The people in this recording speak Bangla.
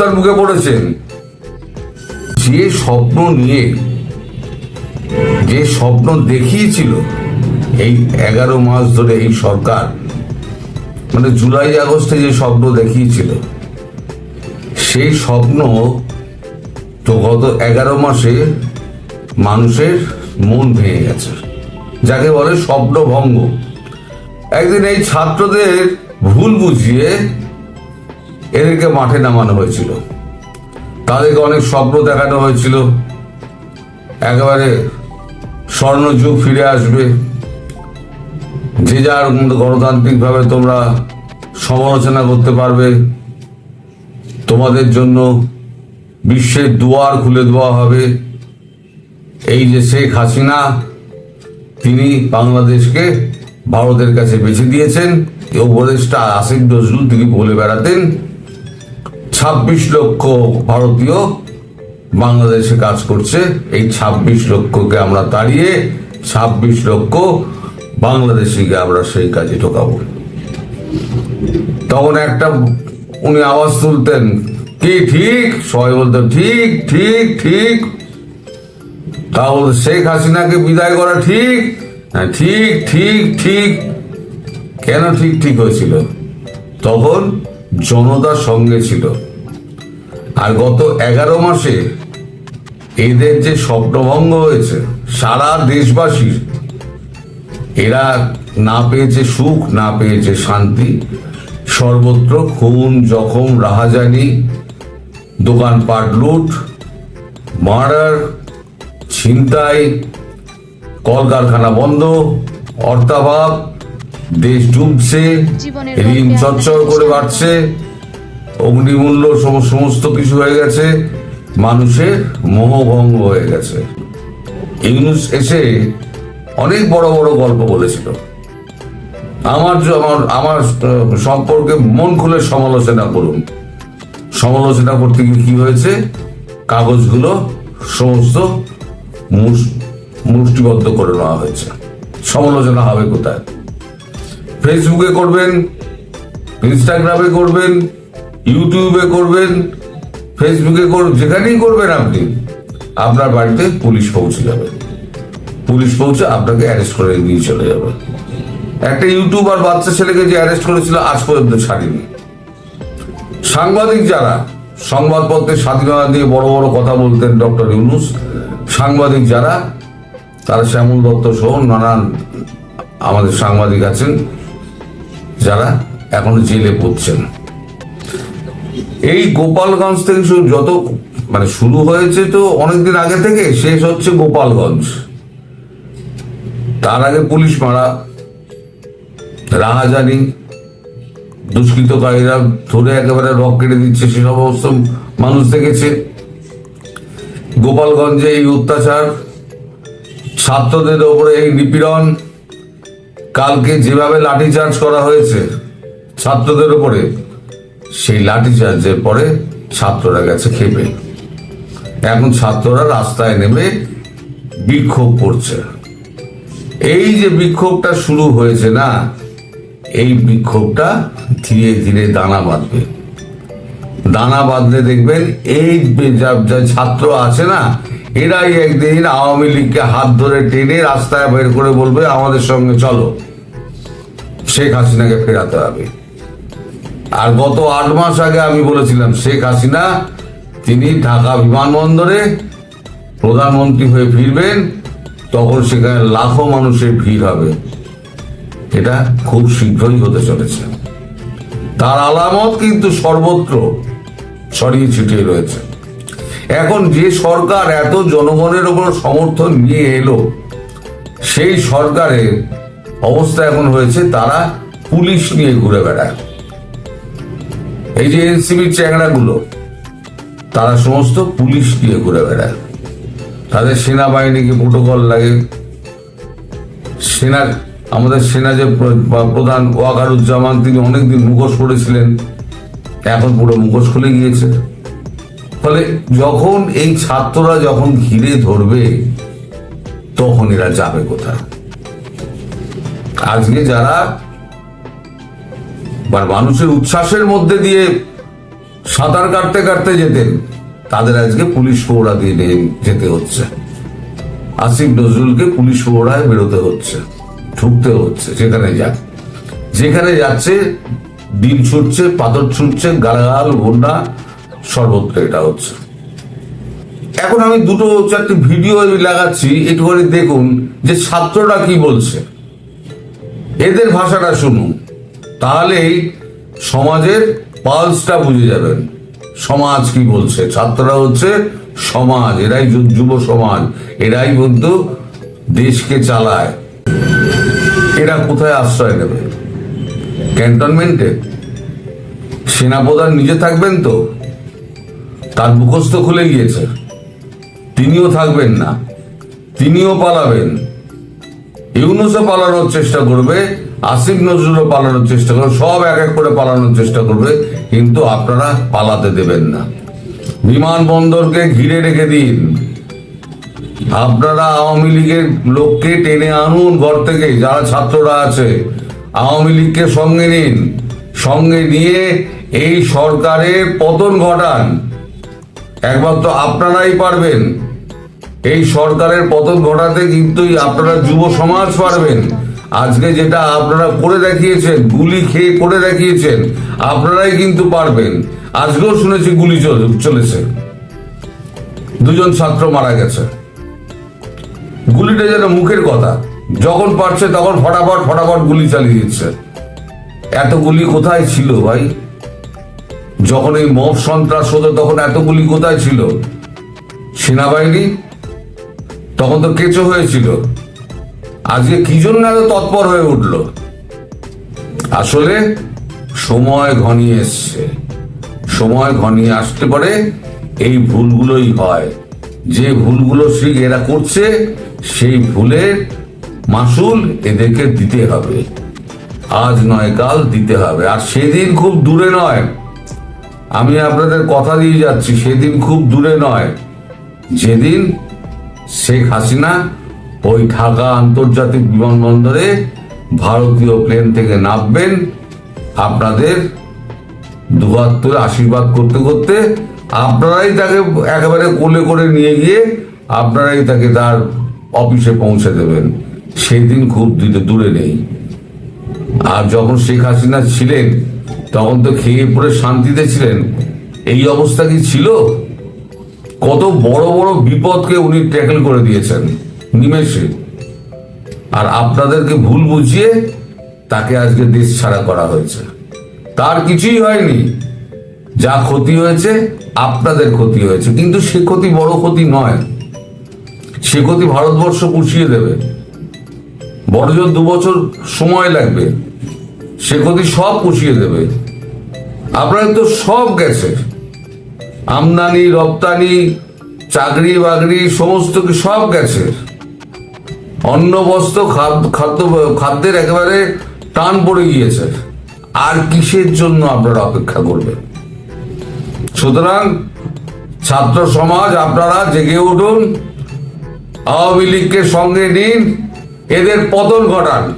অবস্থার মুখে পড়েছেন যে স্বপ্ন নিয়ে, যে স্বপ্ন দেখিয়েছিল, এই এগারো মাস ধরে এই সরকার মানে জুলাই, আগস্টে যে স্বপ্ন দেখিয়েছিল সেই স্বপ্ন তো গত এগারো মাসে মানুষের মন ভেঙে গেছে। যাকে বলে স্বপ্নভঙ্গ। একদিন এই ছাত্রদের ভুল বুঝিয়ে এদেরকে মাঠে নামানো হয়েছিল। তাদেরকে অনেক স্বপ্ন দেখানো হয়েছিল। একেবারে স্বর্ণযুগ ফিরে আসবে। যে যার গণতান্ত্রিকভাবে তোমরা সমালোচনা করতে পারবে। তোমাদের জন্য বিশ্বের দুয়ার খুলে দেওয়া হবে। এই যে শেখ হাসিনা, তিনি বাংলাদেশকে ভারতের কাছে বেছে দিয়েছেন। এই উপদেশটা আসিফ নজরুল তিনি বলে বেড়াতেন ছাব্বিশ লক্ষ ভারতীয় বাংলাদেশে কাজ করছে। এই ছাব্বিশ লক্ষকে আমরা তাড়িয়ে ছাব্বিশ লক্ষ বাংলাদেশিকে আমরা সেই কাজে ঢোকাবো। তখন একটা উনি আওয়াজ তুলতেন, কি ঠিক? সবাই বলতেন, ঠিক ঠিক ঠিক। তাহলে শেখ হাসিনাকে বিদায় করা ঠিক? হ্যাঁ ঠিক ঠিক ঠিক। কেন ঠিক ঠিক হয়েছিল? তখন জনতার সঙ্গে ছিল। আর গত এগারো মাসে এদের যে স্বপ্নভঙ্গ হয়েছে সারা দেশবাসীর এরা না পেয়েছে সুখ না পেয়েছে শান্তি সর্বত্র খুন জখম রাহাজানি দোকানপাট লুট মার্ডার ছিনতাই কলকারখানা বন্ধ অর্থাভাব দেশ ডুবছে ঋণ চচ্চর করে বাড়ছে। অগ্নিমূল্য সম- সমস্ত কিছু হয়ে গেছে, মানুষের মোহভঙ্গ হয়ে গেছে। ইউনুস এসে অনেক বড় বড় গল্প বলেছিল। আমার আমার সম্পর্কে মন খুলে সমালোচনা করুন। সমালোচনা করতে গিয়ে কি হয়েছে? কাগজগুলো সমস্ত মুস- মুষ্টিবদ্ধ করে নেওয়া হয়েছে। সমালোচনা হবে কোথায়? ফেসবুকে করবেন ইনস্টাগ্রামে করবেন ইউটিউবে করবেন, ফেসবুকে করবেন, যেখানেই করবেন আপনি, আপনার বাড়িতে পুলিশ পৌঁছে যাবে। পুলিশ পৌঁছে আপনাকে অ্যারেস্ট করে নিয়ে চলে যাবে। একটা ইউটিউবার বাচ্চা ছেলেকে যে অ্যারেস্ট করেছিল, আজ পর্যন্ত ছাড়েনি। সাংবাদিক যারা সংবাদপত্রের স্বাধীনতা দিয়ে বড় বড় কথা বলতেন ডক্টর ইউনুস, সাংবাদিক যারা, তারা শ্যামল দত্ত সহ নানান আমাদের সাংবাদিক আছেন, যারা এখন জেলে পড়ছেন। এই গোপালগঞ্জ থেকে শুরু যত মানে শুরু হয়েছে তো অনেকদিন আগে থেকে, শেষ হচ্ছে গোপালগঞ্জ। তার আগে পুলিশ মারা, রাহাজানি, দুষ্কৃতকারীরা ধরে একেবারে রক কেটে দিচ্ছে, সে সমস্ত মানুষ দেখেছে। গোপালগঞ্জে এই অত্যাচার, ছাত্রদের ওপরে এই নিপীড়ন, কালকে যেভাবে লাঠিচার্জ করা হয়েছে ছাত্রদের উপরে সেই লাঠিচার্জের পরে ছাত্ররা গেছে খেপে এখন ছাত্ররা রাস্তায় নেমে বিক্ষোভ করছে। এই যে বিক্ষোভটা শুরু হয়েছে না, এই বিক্ষোভটা ধীরে ধীরে দানা বাঁধবে। দানা বাঁধলে দেখবেন এই ছাত্র আছে না, এরাই একদিন আওয়ামী লীগকে হাত ধরে টেনে রাস্তায় বের করে বলবে, আমাদের সঙ্গে চলো। শেখ হাসিনাকে ফেরাতে হবে। আর গত আট মাস আগে আমি বলেছিলাম, শেখ হাসিনা, তিনি ঢাকা বিমানবন্দরে প্রধানমন্ত্রী হয়ে ফিরবেন, তখন সেখানে লাখো মানুষের ভিড় হবে। এটা খুব শীঘ্রই হতে চলেছে। তার আলামত কিন্তু সর্বত্র ছড়িয়ে ছিটিয়ে রয়েছে। এখন যে সরকার এত জনগণের ওপর সমর্থন নিয়ে এলো, সেই সরকারের অবস্থা এখন হয়েছে, তারা পুলিশ নিয়ে ঘুরে বেড়ায়। এই যে এনসিবির চ্যাংড়াগুলো, তারা সমস্ত পুলিশ নিয়ে ঘুরে বেড়ায়। তাদের সেনাবাহিনীকে প্রোটোকল লাগে। সেনার আমাদের সেনা যে প্রধান ওয়াকারুজ্জামান, তিনি অনেকদিন মুখোশ পড়েছিলেন। এখন পুরো মুখোশ খুলে গিয়েছে। ফলে যখন এই ছাত্ররা যখন ঘিরে ধরবে, তখন এরা যাবে কোথায়? আজকে যারা বা মানুষের উচ্ছ্বাসের মধ্যে দিয়ে সাঁতার কাটতে কাটতে যেতেন, তাদের আজকে পুলিশ পৌড়া দিয়ে যেতে হচ্ছে। আসিফ নজরুলকে পুলিশ পৌড়ায় বেরোতে হচ্ছে, ঢুকতে হচ্ছে, যেখানে যাক। যেখানে যাচ্ছে, ডিম ছুটছে, পাথর ছুটছে, গালাগাল বন্যা সর্বত্র এটা হচ্ছে। এখন আমি দুটো চারটি ভিডিও লাগাচ্ছি, একটুখানি দেখুন যে ছাত্ররা কি বলছে। এদের ভাষাটা শুনুন। তাহলেই সমাজের পালসটা বুঝে যাবেন। সমাজ কি বলছে? ছাত্ররা হচ্ছে সমাজ, এরাই যুব সমাজ, এরাই কিন্তু দেশকে চালায়। এরা কোথায় আশ্রয় নেবে? ক্যান্টনমেন্টে? সেনাপ্রধান নিজে থাকবেন তো? তার মুখস্থ খুলে গিয়েছে। তিনিও থাকবেন না। তিনিও পালাবেন। ইউনুসও পালানোর চেষ্টা করবে। আসিফ নজরুলও পালানোর চেষ্টা করবে, সব এক এক করে পালানোর চেষ্টা করবে, কিন্তু আপনারা পালাতে দেবেন না। বিমানবন্দরকে ঘিরে রেখে দিন। আপনারা আওয়ামী লীগের লোককে টেনে আনুন ঘর থেকে, যারা ছাত্ররা আছে। আওয়ামী লীগকে সঙ্গে নিন। সঙ্গে নিয়ে এই সরকারের পতন ঘটান। তো আপনারাই পারবেন। এই সরকারের পতন ঘটাতে কিন্তু আপনারা যুব সমাজ পারবেন। আজকে যেটা আপনারা করে দেখিয়েছেন, গুলি খেয়ে করে দেখিয়েছেন, আপনারাই কিন্তু পারবেন। আজকেও শুনেছি গুলি চলেছে। দুজন ছাত্র মারা গেছে। গুলিটা যেন মুখের কথা। যখন পারছে তখন ফটাফট ফটাফট গুলি চালিয়ে দিচ্ছে। এত গুলি কোথায় ছিল ভাই? যখন এই মব সন্ত্রাস হতো তখন এত গুলি কোথায় ছিল? সেনাবাহিনী? তখন তো কেঁচো হয়েছিল। আজকে কি জন্য এত তৎপর হয়ে উঠল? আসলে সময় ঘনিয়ে এসছে। সময় ঘনিয়ে আসতে পারে এই ভুলগুলোই হয়। যে ভুলগুলো শিখ এরা করছে, সেই ভুলের মাসুল এদেরকে দিতে হবে। আজ নয়, কাল দিতে হবে। আর সেদিন খুব দূরে নয়। আমি আপনাদের কথা দিয়ে যাচ্ছি, সেদিন খুব দূরে নয়। যেদিন শেখ হাসিনা ওই ঢাকা আন্তর্জাতিক বিমানবন্দরে ভারতীয় প্লেন থেকে নামবেন। আপনাদের দুহাত আশীর্বাদ করতে করতে আপনারাই তাকে একেবারে কোলে করে নিয়ে গিয়ে আপনারাই তাকে তার অফিসে পৌঁছে দেবেন। সেই দিন খুব দূরে- দূরে নেই। আর যখন শেখ হাসিনা ছিলেন, তখন তো খেয়ে পড়ে শান্তিতে ছিলেন। এই অবস্থা কি ছিল? কত বড় বড় বিপদকে উনি ট্যাকেল করে দিয়েছেন। নিমেষে আর আপনাদেরকে ভুল বুঝিয়ে তাকে আজকে দেশ ছাড়া করা হয়েছে। তার কিছুই হয়নি। যা ক্ষতি হয়েছে, আপনাদের ক্ষতি হয়েছে। কিন্তু সে ক্ষতি বড় ক্ষতি নয়। সে ক্ষতি ভারতবর্ষ পুষিয়ে দেবে। বড়জোর দু বছর সময় লাগবে। সে ক্ষতি সব পুষিয়ে দেবে। আপনাদের তো সব গেছে। আমদানি, রপ্তানি, চাকরি বাকরি, সমস্ত কি সব গেছে। অন্ন, বস্ত্র খাদ্য খাদ্য, খাদ্যের একেবারে টান পড়ে গিয়েছে। আর কিসের জন্য আপনারা অপেক্ষা করবেন? সুতরাং ছাত্র সমাজ, আপনারা জেগে উঠুন। আওয়ামী লীগকে সঙ্গে নিন। এদের পতন ঘটান।